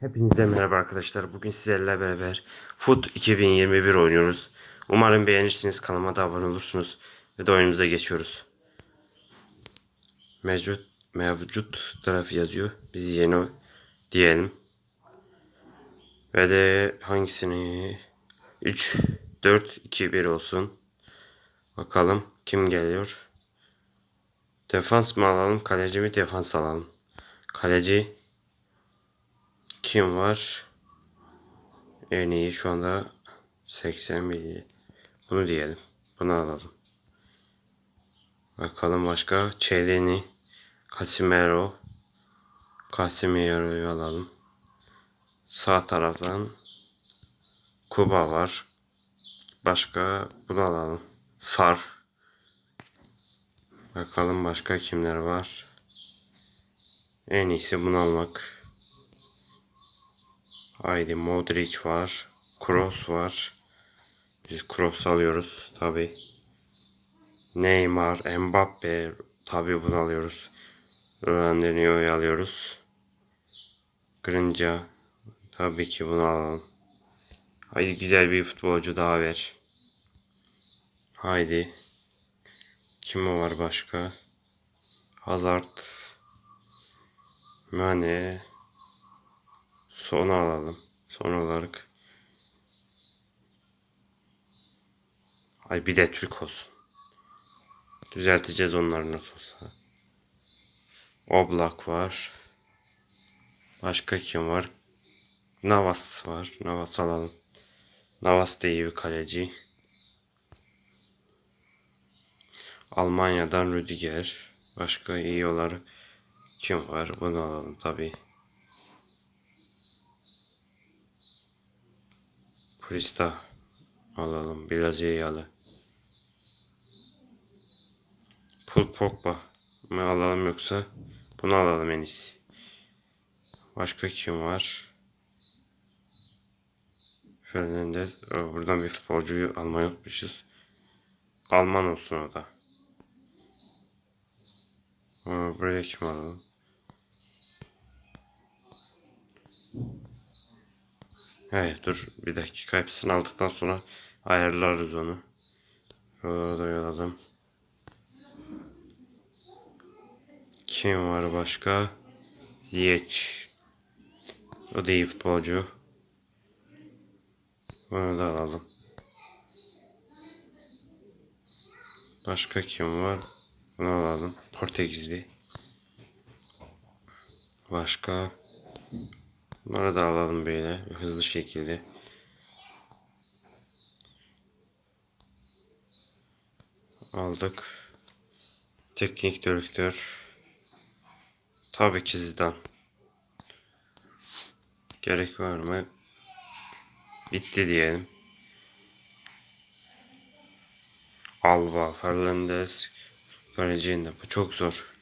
Hepinize merhaba arkadaşlar. Bugün sizlerle beraber Foot 2021 oynuyoruz. Umarım beğenirsiniz. Kanalıma da abone olursunuz. Ve de oyunumuza geçiyoruz. Mevcut mevcut tarafı yazıyor. Biz yeni diyelim. Ve de hangisini 3 4 2 1 olsun. Bakalım kim geliyor. Defans mı alalım? Kaleci mi defans alalım? Kaleci kim var? En iyi şu anda 80 milli. Bunu diyelim. Bunu alalım. Bakalım başka. Çeleni. Casimiro. Casimiro'yu alalım. Sağ taraftan Kuba var. Başka bunu alalım. Sar. Bakalım başka kimler var. En iyisi bunu almak. Haydi Modric var. Kroos var. Biz Kroos alıyoruz tabi. Neymar, Mbappe tabi bunu alıyoruz. Ronaldinho'yu alıyoruz. Grinca tabii ki bunu alalım. Haydi güzel bir futbolcu daha ver. Haydi. Kim var başka? Hazard. Mane. Sonu alalım. Son olarak. Ay bir de Türk olsun. Düzelteceğiz onları nasıl olsa. Oblak var. Başka kim var? Navas var. Navas alalım. Navas da iyi bir kaleci. Almanya'dan Rüdiger. Başka iyi olarak kim var? Bunu alalım tabii. Krista alalım. Brezilyalı. Paul Pogba mı alalım yoksa bunu alalım en iyisi. Başka kim var? Fernandez. Aa, Buradan bir futbolcuyu almayı unutmuşuz. Alman olsun o da. Aa, Buraya kim alalım? Hayır dur bir dakika hepsini aldıktan sonra ayarlarız onu. Orada yolladım. Kim var başka? Ziyech. O da iyi futbolcu. Bunu da alalım. Başka kim var? Bunu alalım. Portekizli. Başka? Bunları da alalım böyle hızlı şekilde. Aldık. Teknik direktör. Tabii ki Zidane. Gerek var mı? Bitti diyelim. Alba, Fernandes, Fernandez. Bu çok zor.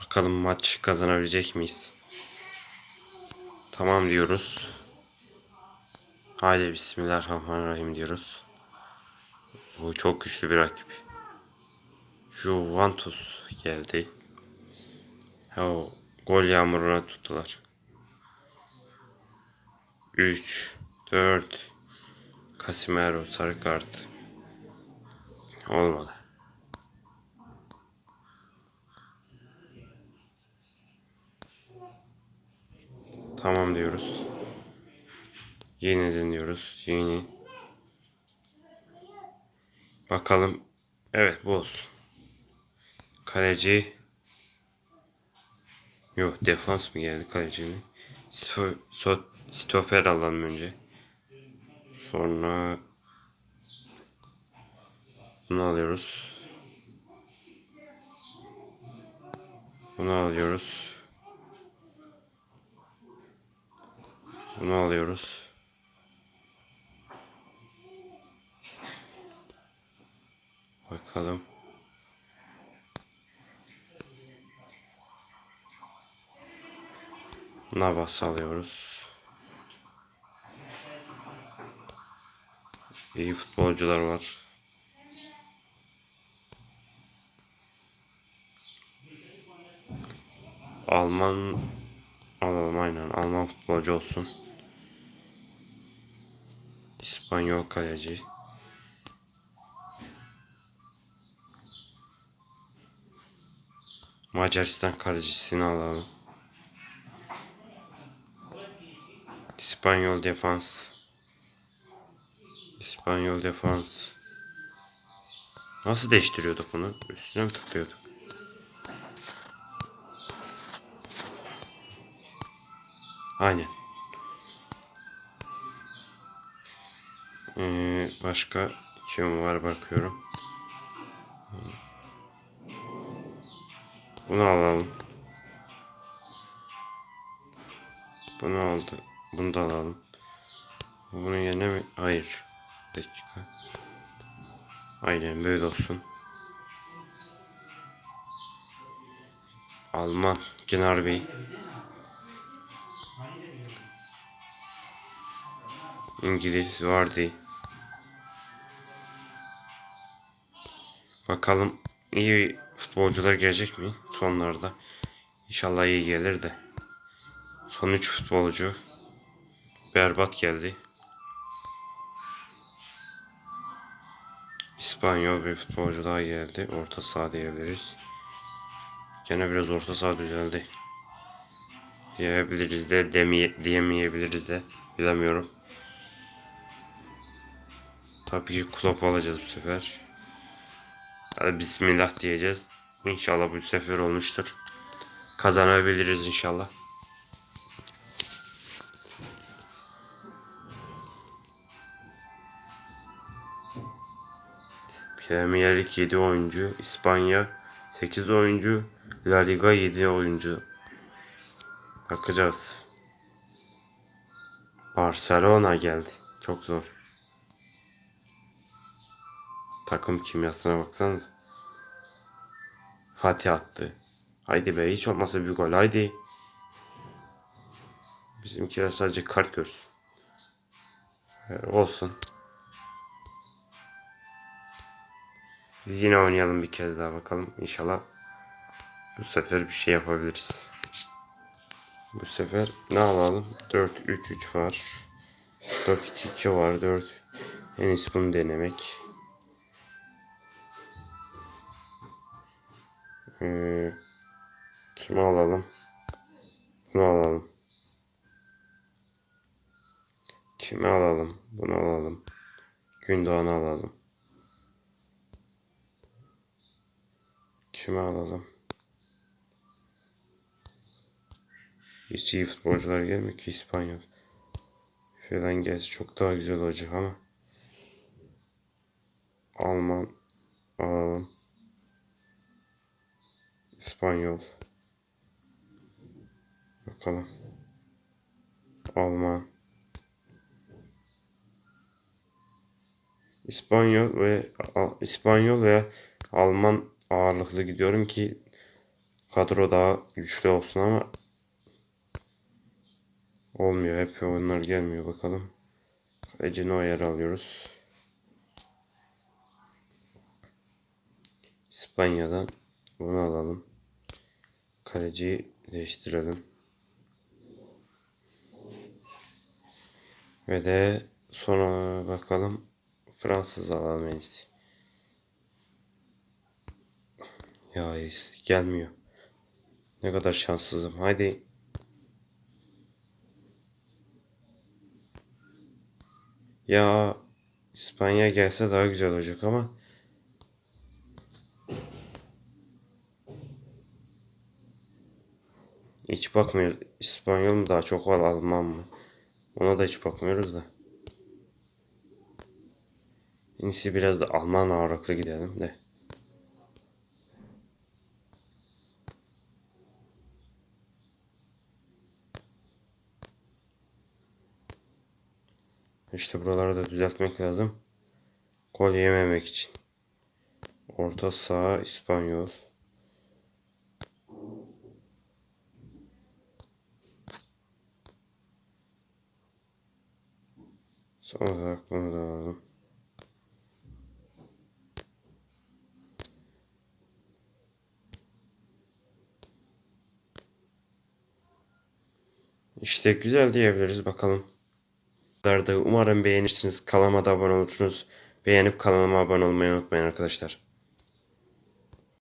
Bakalım maç kazanabilecek miyiz? Tamam diyoruz. Haydi Bismillahirrahmanirrahim diyoruz. Bu çok güçlü bir rakip. Juventus geldi. O gol yağmuruna tuttular. 3 4 Casimiro sarı kart. Olmadı. Tamam diyoruz. Yeni deniyoruz. Yeni. Bakalım. Evet bu olsun. Kaleci. Yok defans mı geldi kaleci mi? Sto, so, stoper alalım önce. Sonra bunu alıyoruz. Bunu alıyoruz. Bunu alıyoruz. Bakalım. Navas alıyoruz. İyi futbolcular var. Alman alalım aynen. Alman futbolcu olsun. İspanyol kaleci. Macaristan kalecisini alalım. İspanyol defans. İspanyol defans. Nasıl değiştiriyorduk bunu? Üstüne mi tıklıyorduk? Aynen. Ee, başka kim var bakıyorum. Bunu alalım. Bunu aldı. Bunu da alalım. Bunun yerine mi? Hayır. Dakika. Aynen böyle olsun. Alman Genar Bey. İngiliz Vardy. Bakalım iyi futbolcular gelecek mi sonlarda? İnşallah iyi gelir de. Son 3 futbolcu berbat geldi. İspanyol bir futbolcu daha geldi. Orta saha diyebiliriz. Gene biraz orta saha düzeldi. Diyebiliriz de demeye, diyemeyebiliriz de. Bilemiyorum. Tabii ki Klopp alacağız bu sefer. Hadi Bismillah diyeceğiz. İnşallah bu sefer olmuştur. Kazanabiliriz inşallah. Premier Lig 7 oyuncu, İspanya 8 oyuncu, La Liga 7 oyuncu. Bakacağız. Barcelona geldi. Çok zor. Takım kimyasına baksanız. Fatih attı. Haydi be hiç olmasa bir gol haydi. Bizimkiler sadece kart görsün. Ee, olsun. Biz yine oynayalım bir kez daha bakalım. İnşallah bu sefer bir şey yapabiliriz. Bu sefer ne alalım? 4-3-3 var. 4-2-2 var. 4 en iyisi bunu denemek. Ee, kimi alalım? Bunu alalım. Kimi alalım? Bunu alalım. Gündoğan'ı alalım. Kimi alalım? Hiç iyi futbolcular gelmiyor ki İspanyol. Falan gelse çok daha güzel olacak ama. Alman alalım. İspanyol. Bakalım. Alman. İspanyol ve İspanyol ve Alman ağırlıklı gidiyorum ki kadro daha güçlü olsun ama olmuyor. Hep onlar gelmiyor bakalım. Kaleci Neuer alıyoruz. İspanya'dan bunu alalım. Kaleciyi değiştirelim. Ve de sonra bakalım Fransız alalım en iyisi. Ya gelmiyor. Ne kadar şanssızım. Haydi. Ya İspanya gelse daha güzel olacak ama hiç bakmıyor. İspanyol mu daha çok var Alman mı? Ona da hiç bakmıyoruz da. En biraz da Alman ağırlıklı gidelim de. İşte buraları da düzeltmek lazım. Gol yememek için. Orta saha İspanyol. Son alalım. İşte güzel diyebiliriz bakalım. Umarım beğenirsiniz. Kanalıma da abone olursunuz. Beğenip kanalıma abone olmayı unutmayın arkadaşlar.